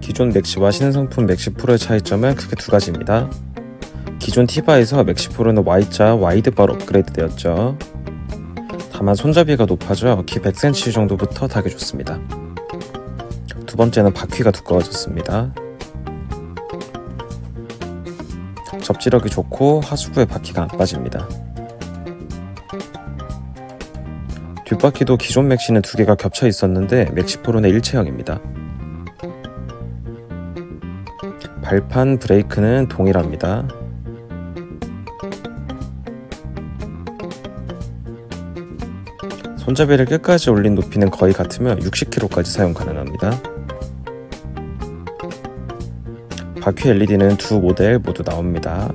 기존 맥시와 신상품 맥시 프로의 차이점은 크게 두 가지입니다. 기존 티바에서 맥시 프로는 Y자 와이드바로 업그레이드 되었죠. 다만 손잡이가 높아져 키 100cm 정도부터 타기 좋습니다. 두 번째는 바퀴가 두꺼워졌습니다. 접지력이 좋고 하수구에 바퀴가 안 빠집니다. 뒷바퀴도 기존 맥시는 두 개가 겹쳐 있었는데 맥시 프로는 일체형입니다. 발판 브레이크는 동일합니다. 손잡이를 끝까지 올린 높이는 거의 같으며 60kg까지 사용 가능합니다. 바퀴 LED는 두 모델 모두 나옵니다.